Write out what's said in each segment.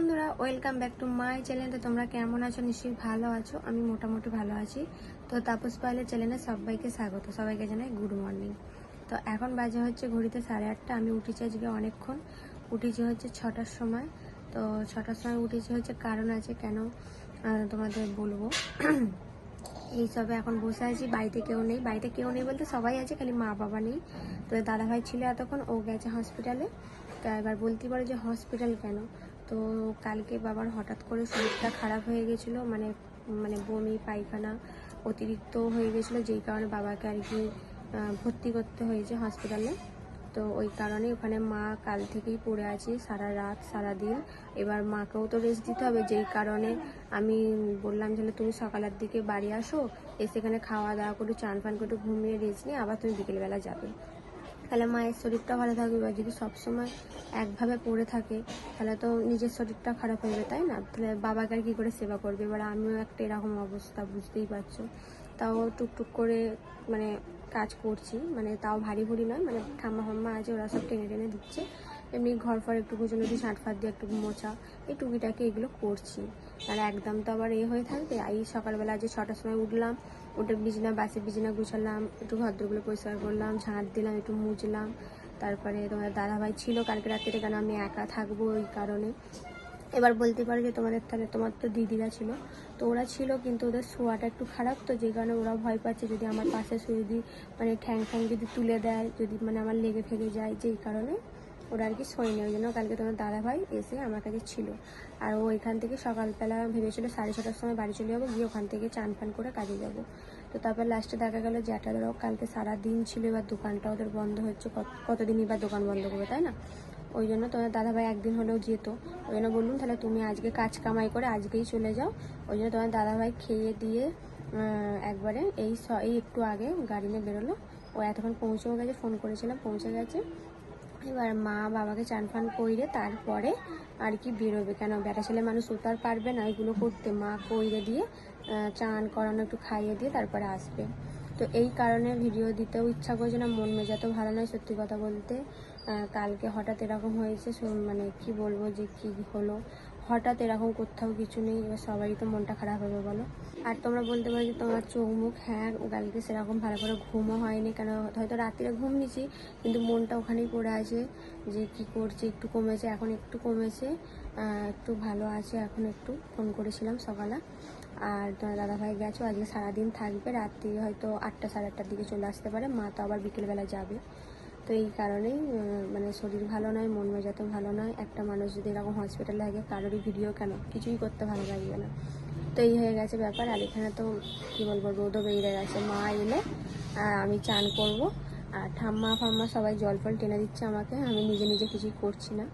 বন্ধুরা welcome back to my channel তোমরা কেমন আছো? নিশ্চয়ই ভালো আছো। আমি মোটামুটি ভালো আছি। তো তাপস পাইলের চ্যানেলে সবাইকে স্বাগত। সবাইকে জানাই গুড মর্নিং তো এখন বাজে হচ্ছে ঘড়িতে সাড়ে আটটা। আমি উঠেছি আজকে অনেকক্ষণ। উঠেছি হচ্ছে ছটার সময়। তো ছটার সময় উঠেছি হচ্ছে কারণ আছে কেন তোমাদের বলব। এই সবে এখন বসে আছি, বাড়িতে কেউ নেই। বাড়িতে কেউ নেই বলতে সবাই আছে, খালি মা বাবা নেই। তো দাদাভাই ছিল এতক্ষণ, ও গেছে হসপিটালে তা এবার বলতে পারে যে হসপিটাল কেন? তো কালকে বাবার হঠাৎ করে শরীরটা খারাপ হয়ে গেছিল মানে মানে বমি, পায়খানা অতিরিক্ত হয়ে গেছিল, যেই কারণে বাবাকে আর কি ভর্তি করতে হয়েছে হসপিটালে তো ওই কারণে ওখানে মা কাল থেকেই পড়ে আছি সারা রাত, সারা দিন। এবার মাকেও তো রেস্ট দিতে হবে, যেই কারণে আমি বললাম যে তুমি সকালের দিকে বাড়ি আসো, এসে এখানে খাওয়া দাওয়া করে চান ফান করে ঘুমিয়ে রেস্ট নিয়ে আবার তুমি বিকেলবেলা যাবে। তাহলে মায়ের শরীরটা ভালো থাকবে। বা যদি সবসময় একভাবে পড়ে থাকে, তাহলে তো নিজের শরীরটা খারাপ হয়ে যাবে, তাই না? তাহলে বাবাকে আর কী করে সেবা করবে? এবার আমিও একটা এরকম অবস্থা, বুঝতেই পারছ? তাও টুকটুক করে মানে কাজ করছি মানে তাও ভারী ভুড়ি নয় মানে ঠাম্মা ফাম্মা আছে, ওরা সব টেনে টেনে দিচ্ছে এমনি ঘর ফর একটু গুছানো দিয়ে ঝাঁট ফাট দিয়ে একটু মোছা, এই টুকিটাকে এগুলো করছি। আর একদম তো আবার এ হয়ে থাকবে। এই সকালবেলা যে ছটার সময় উঠলাম, উঠে বিছনা বাসে বিছনা গুছালাম, একটু ভদ্রগুলো পরিষ্কার করলাম, ঝাঁট দিলাম, একটু মুছলাম। তারপরে তোমার দাদাভাই ছিল কালকে রাত্রে কেন আমি একা থাকব ওই কারণে। এবার বলতে পারো যে তোমাদের তাহলে তোমার তো দিদিরা ছিল, তো ওরা ছিল কিন্তু ওদের শোয়াটা একটু খারাপ, তো যে কারণে ওরা ভয় পাচ্ছে যদি আমার পাশে শুয়ে যদি মানে ঠ্যাং ঠ্যাং যদি তুলে দেয়, যদি মানে আমার লেগে ফেগে যায়, যেই কারণে। ওরা আর কি শোয়নি, ওই জন্য কালকে তোমার দাদাভাই এসে আমার কাছে ছিল। আর ও এখান থেকে সকালবেলা ভেবেছিল সাড়ে ছটার সময় বাড়ি চলে যাব, গিয়ে ওখান থেকে চান ফান করে কাজে যাব। তো তারপর লাস্টে দেখা গেলো ধরো কালকে সারা দিন ছিল, এবার দোকানটা ওদের বন্ধ হচ্ছে, কত- কতদিন এবার দোকান বন্ধ করবে, তাই না? ওই জন্য তোমার দাদাভাই একদিন হলেও যেত। ওই জন্য বললুম, তাহলে তুমি আজকে কাজ কামাই করে আজকেই চলে যাও। ওই জন্য তোমার দাদাভাই খেয়ে দিয়ে একবারে এই এই একটু আগে গাড়ি নিয়ে বেরোলো। ও এতক্ষণ পৌঁছেও গেছে ফোন করেছিলাম, পৌঁছে গেছে। এবার মা বাবাকে চান ফান কইরে তারপরে আর কি বেরোবে। কেন? বেটা ছেলে মানুষ উতার পারবে না এগুলো করতে। মা কইরে দিয়ে চান করানো, একটু খাইয়ে দিয়ে তারপরে আসবে। তো এই কারণে ভিডিও দিতেও ইচ্ছা করছে না, মন মেজাতো ভালো নয় সত্যি কথা বলতে। কালকে হঠাৎ এরকম হয়েছে মানে কি বলব যে কি হলো। হঠাৎ এরকম কোথাও কিছু নেই, এবার সবারই তো মনটা খারাপ হবে, বলো। আর তোমরা বলতে পারো যে তোমার চোখ মুখ হ্যাঁ কালকে সেরকম ভালো করে ঘুমও হয়নি, কেন হয়তো রাত্রিরে ঘুম নিছি কিন্তু মনটা ওখানেই পড়ে আছে যে কি করছে, একটু কমেছে, এখন একটু কমেছে একটু ভালো আছে, এখন একটু ফোন করেছিলাম সকালে। আর তোমার দাদাভাই গেছো, আজকে সারাদিন থাকবে, রাত্রি হয়তো আটটা, সাড়ে আটটার দিকে চলে আসতে পারে, মা তো আবার বিকেলবেলা যাবে। তো এই কারণেই মানে শরীর ভালো নয়, মন মেজাতো ভালো নয়। একটা মানুষ যদি এরকম হসপিটালে থাকে, কারোরই ভিডিও কেন? কিছুই করতে ভালো লাগবে না। তো এই হয়ে গেছে ব্যাপার। আর এখানে তো, কী বলব, রোদও বেরিয়ে গেছে। মা এলে আমি চান করব। আর ঠাম্মা, ফাম্মা সবাই জল ফল টেনে দিচ্ছে আমাকে। আমি নিজে নিজে কিছুই করছি না।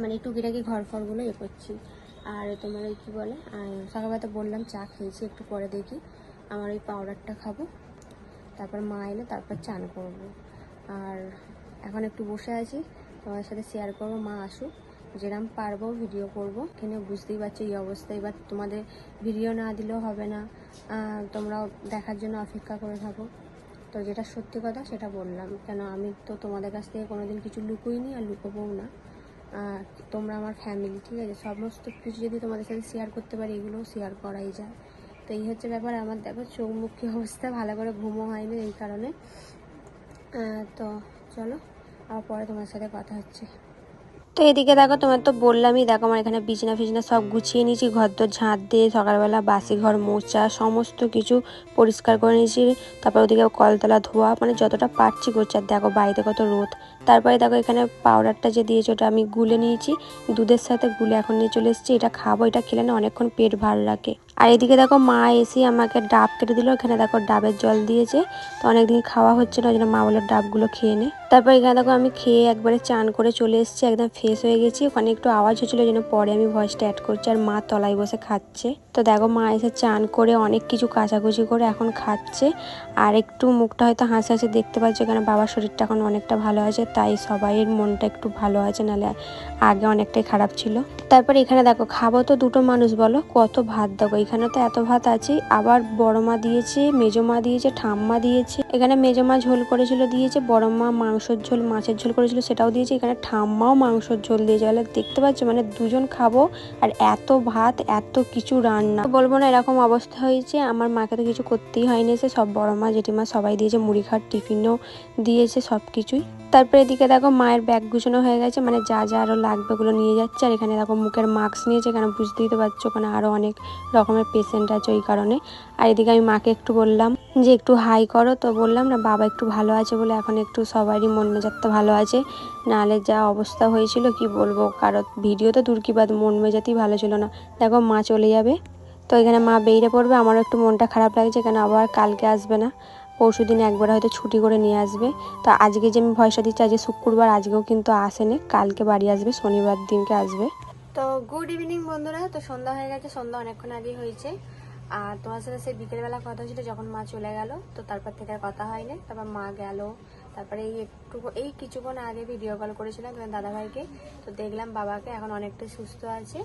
মানে টুকিটাকি ঘর ফরগুলো এ করছি। আর তোমার ওই কী বলে সকালবেলা তো বললাম চা খেয়েছি, একটু পরে দেখি। আমার ওই পাউডারটা খাব। তারপর মা এলে, তারপর চান করব। আর এখন একটু বসে আছি। তোমার সাথে শেয়ার করব, মা আসুক। যেরকম পারব ভিডিও করব। এখানে বুঝতেই পারছ এই অবস্থা এবার তোমাদের ভিডিও না দিলেও হবে না। তোমরাও দেখার জন্য অপেক্ষা করে থাকো। তো যেটা সত্যি কথা, সেটা বললাম। কেন আমি তো তোমাদের কাছ থেকে কোনোদিন কিছু লুকোইনি আর লুকোবও না। তোমরা আমার ফ্যামিলি ঠিক আছে? সমস্ত কিছু যদি তোমাদের সাথে শেয়ার করতে পারি, এগুলোও শেয়ার করাই যায়। তো এই হচ্ছে ব্যাপার। আমার দেখো চোখ মুখ অবস্থা? ভালো করে ঘুমও হয়নি এই কারণে। তো চলো আর পরে তোমার সাথে কথা হচ্ছে। তো এদিকে দেখো, তোমার তো বললামই, দেখো আমার এখানে বিছনা ফিছনা সব গুছিয়ে নিয়েছি ঘর দর ঝাঁট দিয়ে, সকালবেলা বাসি ঘর, মোচা, সমস্ত কিছু পরিষ্কার করে নিয়েছি। তারপর ওদিকে কলতলা ধোয়া মানে যতটা পারছি করছি। আর দেখো, বাড়িতে কত রোদ তারপরে দেখো এখানে পাউডারটা যে দিয়েছে, ওটা আমি গুলে নিয়েছি। দুধের সাথে গুলে এখন নিয়ে চলে এসেছি। এটা খাব, এটা খেলে না অনেকক্ষণ পেট ভালো রাখে আর এদিকে দেখো মা এসে আমাকে ডাব কেটে দিল। এখানে দেখো ডাবের জল দিয়েছে। তো অনেকদিন খাওয়া হচ্ছে না, ওই জন্য মা বলে ডাবগুলো খেয়ে নে। তারপর এখানে দেখো আমি খেয়ে একবারে চান করে চলে এসেছি, একদম ফ্রেশ হয়ে গেছি। ওখানে একটু আওয়াজ হচ্ছিল, ওই জন্য পরে আমি ভয়েসটা অ্যাড করছি আর মা তলায় বসে খাচ্ছে। তো দেখো মা এসে চান করে অনেক কিছু কাচাকুচি করে এখন খাচ্ছে। আর একটু মুখটা হয়তো হাসি হাসি দেখতে পাচ্ছে কারণ বাবার শরীরটা এখন অনেকটা ভালো আছে। তাই সবাইয়ের মনটা একটু ভালো আছে নাহলে আগে অনেকটাই খারাপ ছিল। তারপর এখানে দেখো, খাব তো দুটো মানুষ বলো, কত ভাত দেখো। এখানে তো এত ভাত আছে, আবার বড় মা দিয়েছে মেজো মা দিয়েছে, ঠাম্মা দিয়েছে। এখানে মেজো মা ঝোল করেছিল, দিয়েছে বড় মা মাংসের ঝোল, মাছের ঝোল করেছিল, সেটাও দিয়েছে। এখানে ঠাম্মাও মাংসের ঝোল দিয়েছে। বলে দেখতে পাচ্ছ মানে দুজন খাব, আর এত ভাত, এত কিছু রান্না। বলব না, এরকম অবস্থা হয়েছে, আমার মাকে তো কিছু করতেই হয়নি, সে সব বড় মা জেঠিমা সবাই দিয়েছে মুড়ি খাট টিফিনও দিয়েছে সব কিছুই তারপরে এদিকে দেখো মায়ের ব্যাগ গুছানো হয়ে গেছে মানে যা যা আরও লাগবে ওগুলো নিয়ে যাচ্ছে। আর এখানে দেখো মুখের মাস্ক নিয়েছে, এখানে বুঝতেই তো পারছ ওখানে আরও অনেক রকমের পেশেন্ট আছে ওই কারণে। আর এদিকে আমি মাকে একটু বললাম যে, একটু হাই করো। তো বললাম, না, বাবা একটু ভালো আছে বলে এখন একটু সবারই মন মেজাজটা ভালো আছে। নাহলে যা অবস্থা হয়েছিল, কি বলব? কারও ভিডিও তো দূর কি বাদ, মন মেজাতেই ভালো ছিল না। দেখো মা চলে যাবে। তো এখানে মা বেরিয়ে পড়বে, আমারও একটু মনটা খারাপ লাগছে কেন আবার কালকে আসবে না। পরশু দিন একবার হয়তো ছুটি করে নিয়ে আসবে। তো আজকে যে আমি ভয়সা দিচ্ছি, আজকে শুক্রবার, আজকেও কিন্তু আসেনি। কালকে বাড়ি আসবে, শনিবার দিনকে আসবে। তো গুড ইভিনিং বন্ধুরা, তো সন্ধ্যা হয়ে গেছে, সন্ধ্যা অনেকক্ষণ আগেই হয়েছে। আর তোমার সাথে সেই বিকেলবেলা কথা হয়েছিল, যখন মা চলে গেল, তো তারপর থেকে আর কথা হয়নি। তারপর মা গেল, তারপরে এই একটু, এই কিছুক্ষণ আগে ভিডিও কল করেছিলাম তোমার দাদাভাইকে। তো দেখলাম বাবাকে, এখন অনেকটাই সুস্থ আছে।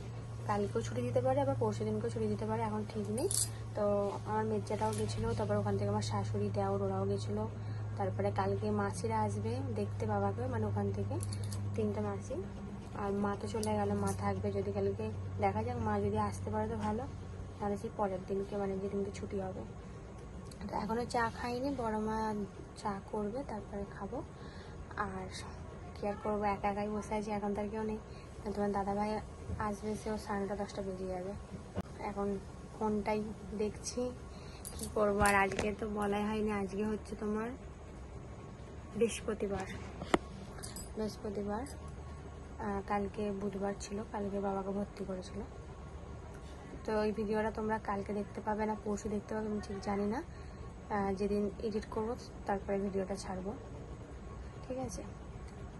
কালকেও ছুটি দিতে পারে, আবার পরশু দিনকেও ছুটি দিতে পারে, এখন ঠিক নেই। তো আমার মেজ্জাটাও গেছিল, তারপর ওখান থেকে আমার শাশুড়ি দেওর, ওরাও গেছিল। তারপরে কালকে মাসিরা আসবে, দেখতে বাবাকে মানে ওখান থেকে। তিনটে মাসি। আর মা তো চলে গেল, মা থাকবে যদি কালকে দেখা যাক, মা যদি আসতে পারে তো ভালো। তাহলে সেই পরের দিনকে মানে যেদিনকে ছুটি হবে। তো এখনও চা খাইনি, বড় মা চা করবে, তারপরে খাব। আর কি আর করব, একা একাই বসে আছি, এখন তার কেউ নেই। তোমার দাদাভাই আসবে সেও সাড়ে নটা, দশটা বেজে যাবে। এখন ফোনটাই দেখছি, কি করব? আর আজকে তো বলাই হয়নি, আজকে হচ্ছে তোমার বৃহস্পতিবার। বৃহস্পতিবার কালকে বুধবার ছিল, কালকে বাবাকে ভর্তি করেছিল। তো এই ভিডিওটা তোমরা কালকে দেখতে পাবে না, পরশু দেখতে পাবে, আমি ঠিক জানি না। যেদিন এডিট করব, তারপরে ভিডিওটা ছাড়বো। ঠিক আছে?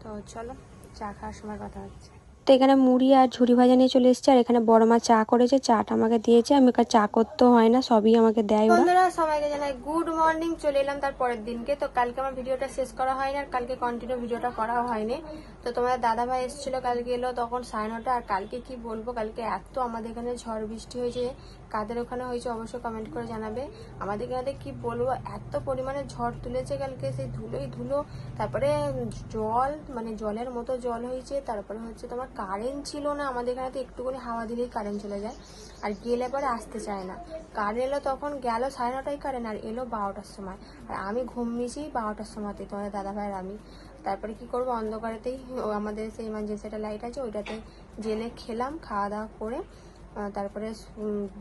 তো চলো, চা খাওয়ার সময় কথা হচ্ছে। তো এখানে মুড়ি আর ঝুড়ি ভাজা নিয়ে চলে এসেছে, আর এখানে বড় মা চা করেছে, চাটা আমাকে দিয়েছে। আমি ওকে চা করতেও হয় না, সবই আমাকে দেয় বন্ধুরা, সবাইকে জানাই গুড মর্নিং চলে এলাম তার পরের দিনকে। তো কালকে আমার ভিডিওটা শেষ করা হয়নি, আর কালকে কন্টিনিউ ভিডিওটা করা হয়নি। তো তোমার দাদা ভাই এসেছিল, কালকে এলো তখন সাড়ে নটা। আর কালকে কি বলব, কালকে এত আমাদের এখানে ঝড় বৃষ্টি হয়েছে, কাদের ওখানে হয়েছে অবশ্যই কমেন্ট করে জানাবে। আমাদের এখানে কি বলব, এত পরিমাণে ঝড় তুলেছে কালকে, সেই ধুলোই ধুলো। তারপরে জল মানে জলের মতো জল হয়েছে, তারপরে হচ্ছে তোমার কারেন্ট ছিল না, আমাদের এখানে তো একটুখানি হাওয়া দিলেই কারেন্ট চলে যায়। আর গেলে পরে আসতে চায় না। কারেন্ট এলো তখন গেল সাড়ে নটায় কারেন্ট আর এলো বারোটার সময়। আর আমি ঘুমিয়েছি বারোটার সময়তে তোমার দাদা ভাইয়ের আমি। তারপরে কি করব? অন্ধকারেতেই আমাদের সেই ইমার্জেন্সি একটা লাইট আছে, ওইটাতে জেলে খেলাম, খাওয়া দাওয়া করে। তারপরে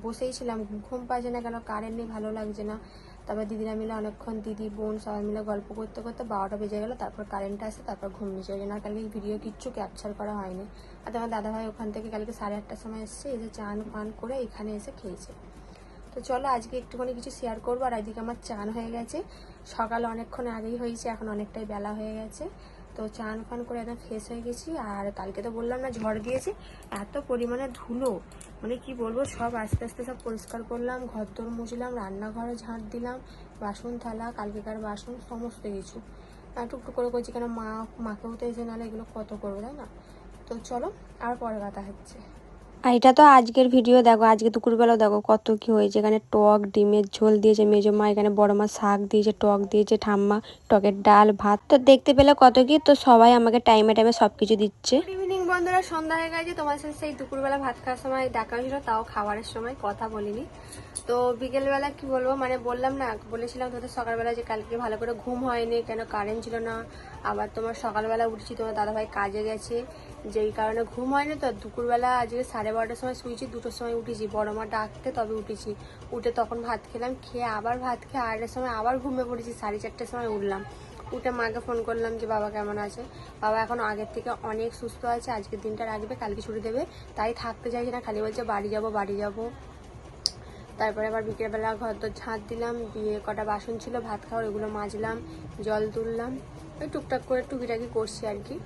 বসেই ছিলাম। ঘুম পাচ্ছে না কেন? কারেন্ট নেই, ভালো লাগছে না। তারপর দিদিরা মিলে অনেকক্ষণ দিদি, বোন সবাই মিলে গল্প করতে করতে বারোটা বেজে গেলো, তারপর কারেন্ট আসে, তারপর ঘুম নিচে ওই জন্য আর কালকে ভিডিও কিচ্ছু ক্যাপচার করা হয়নি। আর তোমার দাদাভাই ওখান থেকে কালকে সাড়ে আটটার সময় এসছে এসে চান পান করে এখানে এসে খেয়েছে। তো চলো আজকে একটুখানি কিছু শেয়ার করব, আর আজকে আমার চান হয়ে গেছে। সকাল অনেকক্ষণ আগেই হয়েছে, এখন অনেকটাই বেলা হয়ে গেছে। তো চান ফান করে একদম ফ্রেশ হয়ে গেছি। আর কালকে তো বললাম না, ঝড় দিয়েছে, এত পরিমাণে ধুলো। মানে কি বলব, সব আস্তে আস্তে সব পরিষ্কার করলাম ঘর দোর মুছলাম, রান্নাঘরে ঝাঁট দিলাম, বাসন থালা, কালকেকার বাসন, সমস্ত কিছু। আর টুকটু করে করছি কেন মা মাকেও তো এসে নাহলে এগুলো কত করবে, তাই না? তো চলো, আর পরে কথা হচ্ছে। আর এটা তো আজকের ভিডিও দেখো, আজকে দুপুরবেলাও দেখো কত কি হয়েছে। এখানে টক, ডিমের ঝোল দিয়েছে মেজো মা, এখানে বড় মা শাক দিয়েছে, টক দিয়েছে, ঠাম্মা, টকের ডাল, ভাত। তো দেখতে পেলে কত কি? তো সবাই আমাকে টাইমে টাইমে সব কিছু দিচ্ছে। ইভিনিং বন্ধুরা, সন্ধ্যা হয়ে গেছে। তোমার সাথে সেই দুপুরবেলা ভাত খাওয়ার সময় দেখা হয়েছিল, তাও খাবারের সময় কথা বলিনি। তো বিকেলবেলা কি বলব মানে বললাম না, বলেছিলাম তোদের সকালবেলা যে কালকে ভালো করে ঘুম হয়নি, কেন কারেন্ট ছিল না। আবার তোমার সকালবেলা উঠছি, তোমার দাদাভাই কাজে গেছে, যেই কারণে ঘুম হয়নি তো। দুপুরবেলা আজকে সাড়ে বারোটার সময় শুয়েছি, দুটোর সময় উঠেছি। বড় মা ডাকতে তবে উঠেছি। উঠে তখন ভাত খেলাম, খেয়ে আবার ভাত খেয়ে আড়াইটার সময় আবার ঘুমিয়ে পড়েছি, সাড়ে চারটের সময় উঠলাম। উঠে মাকে ফোন করলাম যে, বাবা কেমন আছে? বাবা এখন আগের থেকে অনেক সুস্থ আছে, আজকের দিনটা রাখবে, কালকে ছুটি দেবে। তাই থাকতে চাইছে না, খালি বলছে, বাড়ি যাব বাড়ি যাব। তারপরে আবার বিকেলবেলা ঘর তো ঝাঁট দিলাম, দিয়ে কটা বাসন ছিল, ভাত খাওয়ার, ওগুলো মাজলাম, জল তুললাম। ওই টুকটাক করে টুকিটাকি করছি আর কি।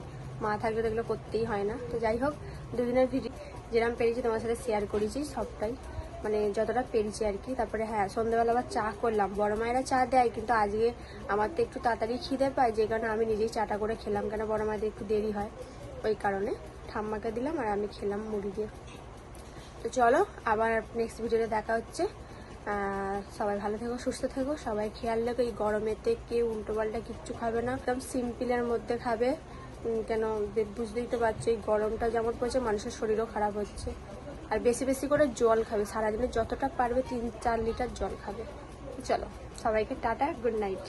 মা থাকলে তো এগুলো করতেই হয় না। তো যাই হোক, দুদিনের ভিডিও যেরকম পেরেছি তোমার সাথে শেয়ার করেছি সবটাই। মানে যতটা পেরেছি আর কি। তারপরে হ্যাঁ সন্ধ্যাবেলা আবার চা করলাম। বড় মায়েরা চা দেয়, কিন্তু আজকে আমার তো একটু তাড়াতাড়ি খিদে পায়, যে কারণে আমি নিজেই চাটা করে খেলাম, কেন বড় মায়েদের একটু দেরি হয়। ওই কারণে ঠাম্মাকে দিলাম আর আমি খেলাম মুড়ি দিয়ে। তো চলো, আবার নেক্সট ভিডিওতে দেখা হচ্ছে। সবাই ভালো থেকো, সুস্থ থেকো। সবাই খেয়াল রেখো, এই গরমেতে কেউ উল্টো পাল্টা কিচ্ছু খাবে না। একদম সিম্পলের মধ্যে খাবে। কেন বুঝতেই তো পারছ, এই গরমটা যেমন পড়ছে, মানুষের শরীরও খারাপ হচ্ছে। আর বেশি বেশি করে জল খাবে। সারাদিনে যতটা পারবে তিন চার লিটার জল খাবে। চলো, সবাইকে টাটা গুড নাইট